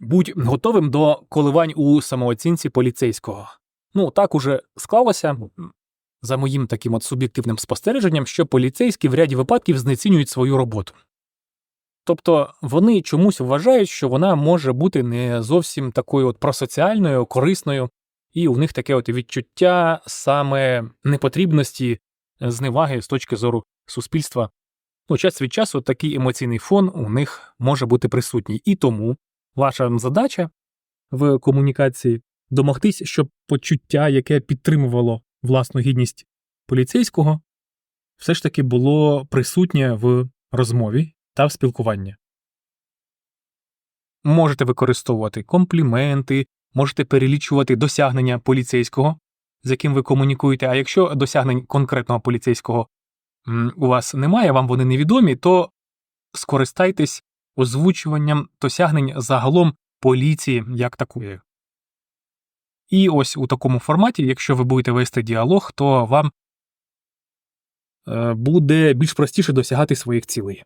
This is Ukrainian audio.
Будь готовим до коливань у самооцінці поліцейського. Ну, так уже склалося, за моїм таким от суб'єктивним спостереженням, що поліцейські в ряді випадків знецінюють свою роботу. Тобто вони чомусь вважають, що вона може бути не зовсім такою от просоціальною, корисною, і у них таке от відчуття саме непотрібності, зневаги з точки зору суспільства. Ну, час від часу такий емоційний фон у них може бути присутній. І тому ваша задача в комунікації домогтись, щоб почуття, яке підтримувало власну гідність поліцейського, все ж таки було присутнє в розмові та в спілкуванні. Можете використовувати компліменти, можете перелічувати досягнення поліцейського, з яким ви комунікуєте. А якщо досягнень конкретного поліцейського у вас немає, вам вони невідомі, то скористайтесь озвучуванням досягнень загалом поліції як такої. І ось у такому форматі, якщо ви будете вести діалог, то вам е, буде більш простіше досягати своїх цілей.